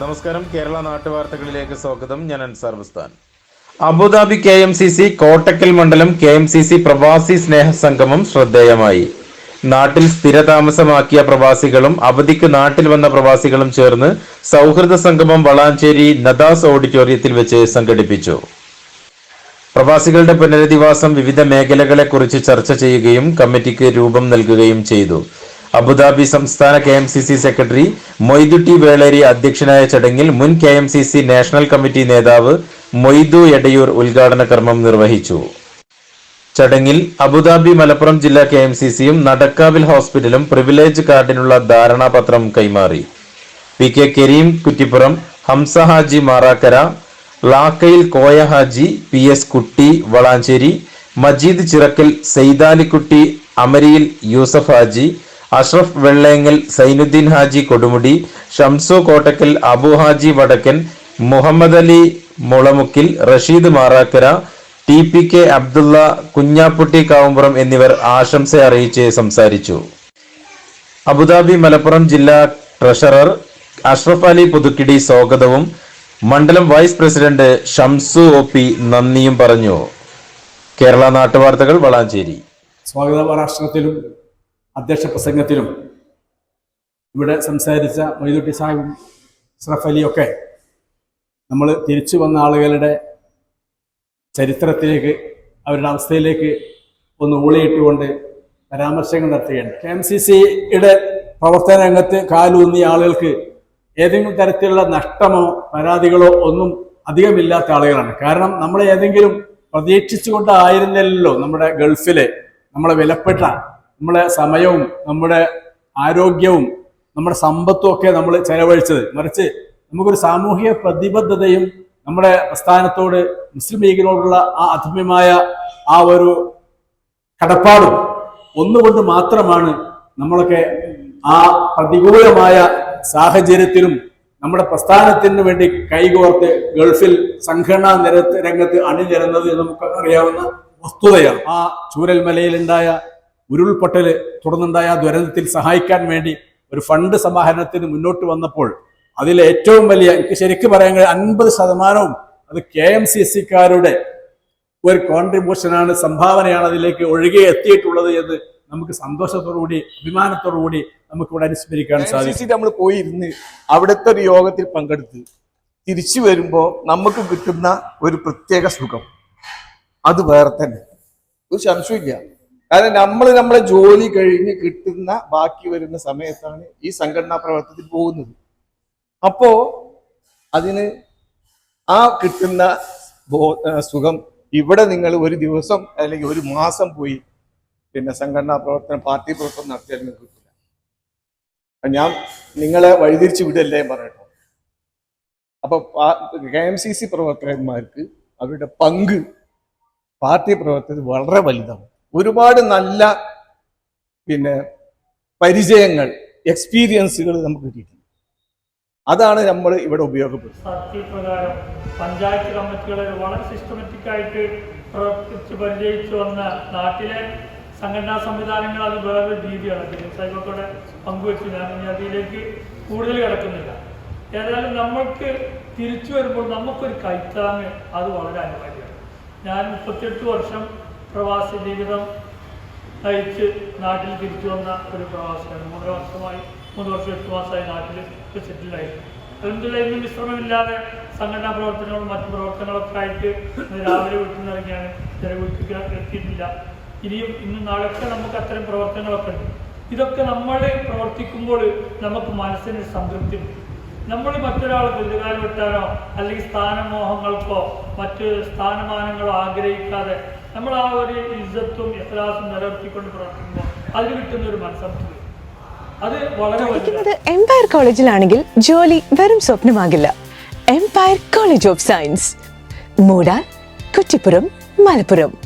നമസ്കാരം. കേരള നാട്ടുവാർത്തകളിലേക്ക് സ്വാഗതം. ഞാൻ Ansar Bustan. Abu Dhabi K M C C Kottakkal മണ്ഡലം കെ എം സി സി പ്രവാസി സ്നേഹ സംഗമം ശ്രദ്ധേയമായി. നാട്ടിൽ സ്ഥിരതാമസമാക്കിയ പ്രവാസികളും അവധിക്ക് നാട്ടിൽ വന്ന പ്രവാസികളും ചേർന്ന് സൗഹൃദ സംഗമം വളാഞ്ചേരി നദാസ് ഓഡിറ്റോറിയത്തിൽ വെച്ച് സംഘടിപ്പിച്ചു. പ്രവാസികളുടെ പുനരധിവാസം വിവിധ മേഖലകളെക്കുറിച്ച് ചർച്ച ചെയ്യുകയും കമ്മിറ്റിക്ക് രൂപം നൽകുകയും ചെയ്തു. അബുദാബി സംസ്ഥാന K M C C secretary Moidutty Veleri അധ്യക്ഷനായ ചടങ്ങിൽ മുൻ K M C C national committee നേതാവ് മൊയ്തു എടയൂർ ഉദ്ഘാടന കർമ്മം നിർവഹിച്ചു. ചടങ്ങിൽ അബുദാബി മലപ്പുറം ജില്ലാ കെ എം സി സിയും നടക്കാവിൽ ഹോസ്പിറ്റലും പ്രിവിലേജ് കാർഡിനുള്ള ധാരണാപത്രം കൈമാറി. പി കെ കരീം കുറ്റിപ്പുറം ഹംസ ഹാജി മാറാക്കര ലാക്കയിൽ കോയ ഹാജി പി എസ് കുട്ടി വളാഞ്ചേരി മജീദ് ചിറക്കൽ സെയ്താലിക്കുട്ടി അമരിയിൽ യൂസഫ് ഹാജി അഷ്റഫ് വെള്ളേങ്ങൽ സൈനുദ്ദീൻ ഹാജി കൊടുമുടി Shamsu Kottakkal Abu Haji Vadakkan Muhammad Ali മുളമുക്കിൽ Rasheed Marakkara T P K Abdulla Kunjapputty Kavumpuram എന്നിവർ ആശംസ അറിയിച്ച് സംസാരിച്ചു. അബുദാബി മലപ്പുറം ജില്ലാ ട്രഷറർ അഷ്റഫ് അലി പുതുക്കിടി സ്വാഗതവും മണ്ഡലം vice president Shamsu O P നന്ദിയും പറഞ്ഞു. കേരള നാട്ടുവാർത്തകൾ വളാഞ്ചേരി. സ്വാഗത ഭാഷണത്തിലും അധ്യക്ഷ പ്രസംഗത്തിലും ഇവിടെ സംസാരിച്ച മൊയ്തുട്ടി സാഹിബും അഷ്റഫ് അലിയൊക്കെ നമ്മൾ തിരിച്ചു വന്ന ആളുകളുടെ ചരിത്രത്തിലേക്ക് അവരുടെ അവസ്ഥയിലേക്ക് ഒന്ന് ഊളിയിട്ടുകൊണ്ട് പരാമർശങ്ങൾ നടത്തുകയാണ്. കെ എം സി സിയുടെ പ്രവർത്തന രംഗത്ത് കാലൂന്നിയ ആളുകൾക്ക് ഏതെങ്കിലും തരത്തിലുള്ള നഷ്ടമോ പരാതികളോ ഒന്നും അധികമില്ലാത്ത ആളുകളാണ്. കാരണം നമ്മളെ ഏതെങ്കിലും പ്രതീക്ഷിച്ചുകൊണ്ടായിരുന്നില്ലല്ലോ നമ്മുടെ ഗൾഫിലെ നമ്മളെ വിലപ്പെട്ട നമ്മളെ സമയവും നമ്മുടെ ആരോഗ്യവും നമ്മുടെ സമ്പത്തും ഒക്കെ നമ്മൾ ചെലവഴിച്ചത്. മറിച്ച് നമുക്കൊരു സാമൂഹിക പ്രതിബദ്ധതയും നമ്മുടെ പ്രസ്ഥാനത്തോട് മുസ്ലിം ലീഗിനോടുള്ള ആ അധമ്യമായ ആ ഒരു കടപ്പാടും ഒന്നുകൊണ്ട് മാത്രമാണ് നമ്മളൊക്കെ ആ പ്രതികൂലമായ സാഹചര്യത്തിലും നമ്മുടെ പ്രസ്ഥാനത്തിന് വേണ്ടി കൈകോർത്ത് ഗൾഫിൽ സംഘടനാ നിരത്ത് രംഗത്ത് അണിനിരന്നത് നമുക്ക് അറിയാവുന്ന വസ്തുതയാണ്. ആ ചൂരൽമലയിലുണ്ടായ ഉരുൾപൊട്ടൽ തുടർന്നുണ്ടായ ദുരന്തത്തിൽ സഹായിക്കാൻ വേണ്ടി ഒരു ഫണ്ട് സമാഹരണത്തിന് മുന്നോട്ട് വന്നപ്പോൾ അതിൽ ഏറ്റവും വലിയ എനിക്ക് ശരിക്കും പറയാൻ കഴിയും അൻപത് ശതമാനവും അത് കെ എം സി എസ് സിക്കാരുടെ ഒരു കോൺട്രിബ്യൂഷനാണ് സംഭാവനയാണ് അതിലേക്ക് ഒഴുകി എത്തിയിട്ടുള്ളത് എന്ന് നമുക്ക് സന്തോഷത്തോടുകൂടി അഭിമാനത്തോടുകൂടി നമുക്ക് ഇവിടെ അനുസ്മരിക്കാൻ സാധിക്കും. നമ്മൾ നമ്മൾ പോയിരുന്ന് അവിടുത്തെ ഒരു യോഗത്തിൽ പങ്കെടുത്ത് തിരിച്ചു വരുമ്പോൾ നമുക്ക് കിട്ടുന്ന ഒരു പ്രത്യേക സുഖം. അത് വേറെ തന്നെ. ഒരു സംശയമില്ല കാരണം നമ്മൾ നമ്മളെ ജോലി കഴിഞ്ഞ് കിട്ടുന്ന ബാക്കി വരുന്ന സമയത്താണ് ഈ സംഘടനാ പ്രവർത്തനത്തിൽ പോകുന്നത്. അപ്പോ അതിന് ആ കിട്ടുന്ന സുഖം ഇവിടെ നിങ്ങൾ ഒരു ദിവസം അല്ലെങ്കിൽ ഒരു മാസം പോയി പിന്നെ സംഘടനാ പ്രവർത്തനം പാർട്ടി പ്രവർത്തനം നടത്തിയാൽ നിങ്ങൾക്ക് കിട്ടില്ല. ഞാൻ നിങ്ങളെ വഴിതിരിച്ചു വിടല്ലേ പറയട്ടോ. അപ്പൊ കെ എം സി സി പ്രവർത്തകന്മാർക്ക് അവരുടെ പങ്ക് പാർട്ടി പ്രവർത്തനത്തിൽ വളരെ വലുതാണ്. ഒരുപാട് നല്ല പിന്നെ പരിചയങ്ങൾ എക്സ്പീരിയൻസുകൾ നമുക്ക് കിട്ടിയിട്ടുണ്ട്. അതാണ് നമ്മൾ ഇവിടെ ഉപയോഗപ്പെടുത്തുന്നത്. പഞ്ചായത്ത് കമ്മിറ്റികളെ വളരെ സിസ്റ്റമാറ്റിക് ആയിട്ട് പ്രവർത്തിച്ച് പരിചയിച്ചു വന്ന നാട്ടിലെ സംഘടനാ സംവിധാനങ്ങൾ അത് വേറൊരു രീതിയാണ്. ദിലീപ് സാഹിബൊക്കെ പങ്കുവെച്ചു. ഞാൻ ഇനി അതിലേക്ക് കൂടുതൽ കിടക്കുന്നില്ല. ഏതായാലും നമ്മൾക്ക് തിരിച്ചു വരുമ്പോൾ നമുക്കൊരു കൈത്താങ് അത് വളരെ അനിവാര്യമാണ്. ഞാൻ മുപ്പത്തിയെട്ട് വർഷം പ്രവാസി ജീവിതം നയിച്ച് നാട്ടിൽ തിരിച്ചു വന്ന ഒരു പ്രവാസിയാണ്. മൂന്ന് വർഷമായി മൂന്ന് വർഷം എട്ട് മാസമായി നാട്ടിൽ സെറ്റിലായിരുന്നു അതിന്റെ വിശ്രമമില്ലാതെ സംഘടനാ പ്രവർത്തനങ്ങളും മറ്റു പ്രവർത്തനങ്ങളൊക്കെ ആയിട്ട് രാവിലെ വീട്ടിൽ നിന്ന് ഇറങ്ങിയാണ്. ചില വീട്ടിൽ എത്തിയിട്ടില്ല. ഇനിയും ഇന്ന് നാളൊക്കെ നമുക്ക് അത്തരം പ്രവർത്തനങ്ങളൊക്കെ ഉണ്ട്. ഇതൊക്കെ നമ്മൾ പ്രവർത്തിക്കുമ്പോൾ നമുക്ക് മനസ്സിന് സംതൃപ്തി ഉണ്ട് നമ്മൾ മറ്റൊരാൾ ബന്ധുകാലം വിട്ടാലോ അല്ലെങ്കിൽ സ്ഥാനമോഹങ്ങൾക്കോ മറ്റ് സ്ഥാനമാനങ്ങളോ ആഗ്രഹിക്കാതെ നമ്മൾ ആ ഒരു ഇജ്ജത്തും എത്രാസും നിലനിർത്തിക്കൊണ്ട് പ്രവർത്തിക്കുമ്പോൾ അതിന് കിട്ടുന്ന ഒരു മനസ്സംതൃപ്തി പഠിക്കുന്നത് എംപയർ കോളേജിലാണെങ്കിൽ ജോലി വെറും സ്വപ്നമാകില്ല. എംപയർ കോളേജ് ഓഫ് സയൻസ് മൂടാൻ കുറ്റിപ്പുറം മലപ്പുറം.